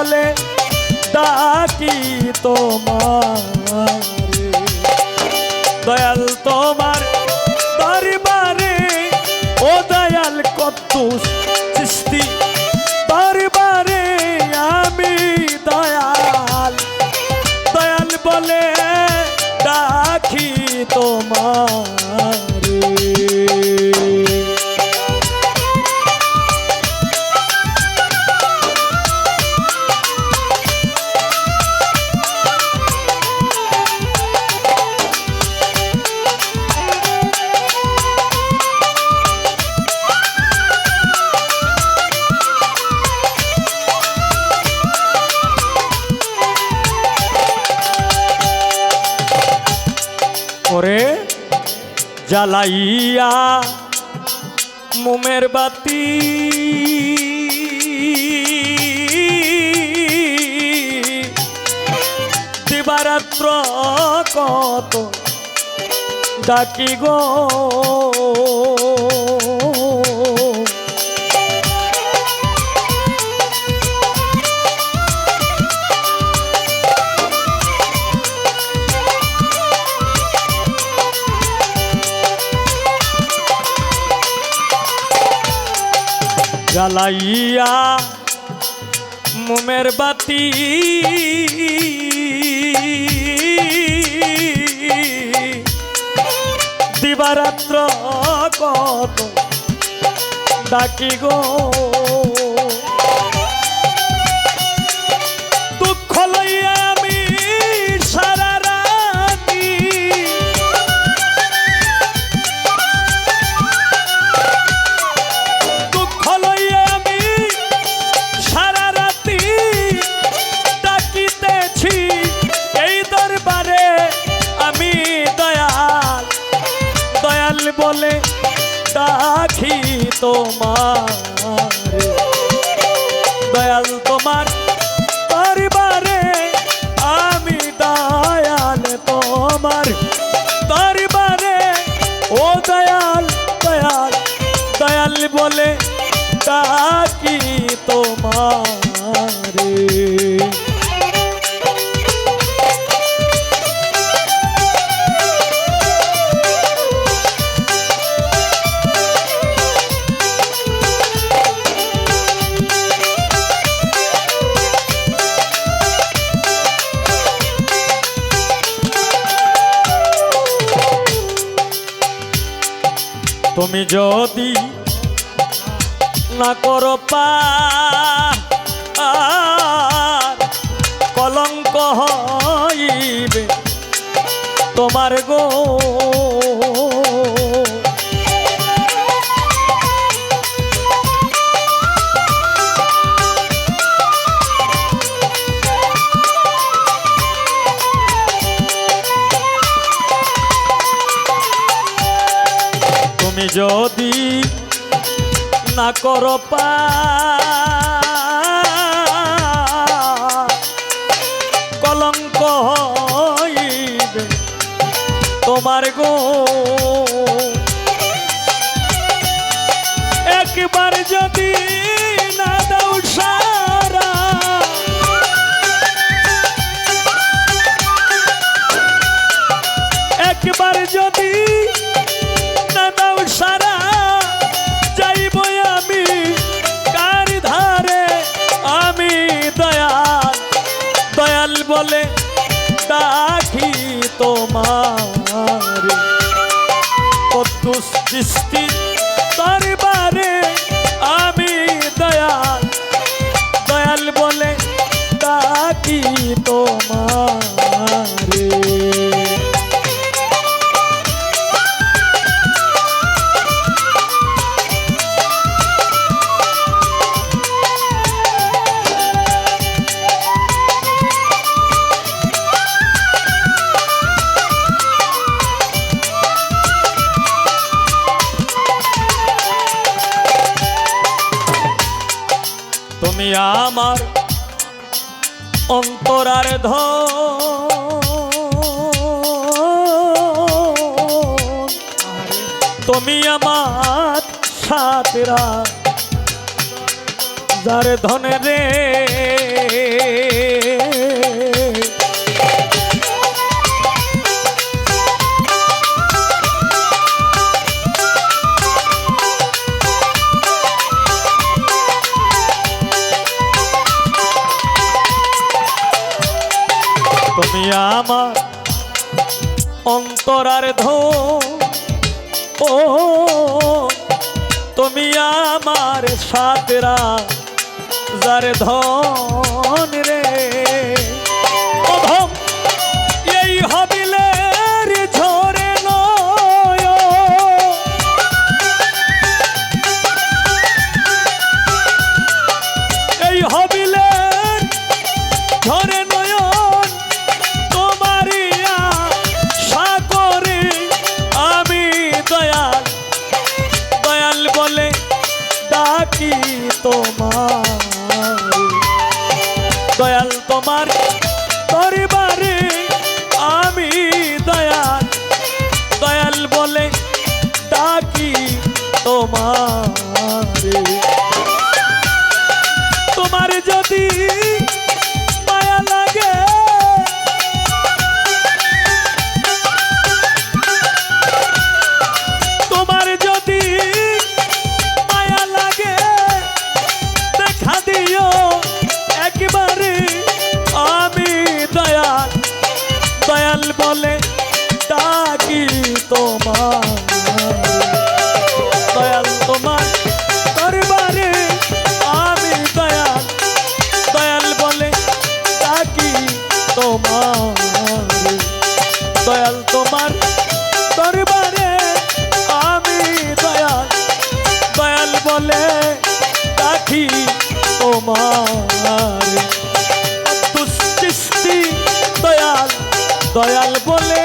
বলে ডাকি তোমার? দয়াল তোমার দরবারে ও দয়াল কত সৃষ্টি জ্বালাইয়া মোমের বাতি। দিবারাত্র কত ডাকি গো। জ্বালাইয়া মোমের বাতি। দিবারাত্র কত ডাকি গো। ডাকি তোমার। দয়াল তোমার দরবারে আমি দয়াল তোমার। দরবারে, ও দয়াল দয়াল দয়াল বলে ডাকি তোমারে। তুমি যদি না করো পার কলঙ্ক হইবে তোমার গো তুমি যদি না করো কলঙ্ক তোমার গো। একবার যদি না দাও একবার যদি ডাকি তোমার। কত সৃষ্টি তুমি আমার অন্তরার ধ তুমি আমার সাতরা যার ধনে রে অন্তরার ধো ও তুমি আমার সাতরা যার ধন রে। এই হবিলের দয়াল বলে, ডাকি তোমার দয়াল তোমার দরবারে আমি দয়াল। দয়াল বলে, ডাকি তোমার দয়াল তোমার দরবারে আমি দয়াল। দয়াল বলে, ডাকি তোমার দুষ্টি দয়াল দয়াল বলে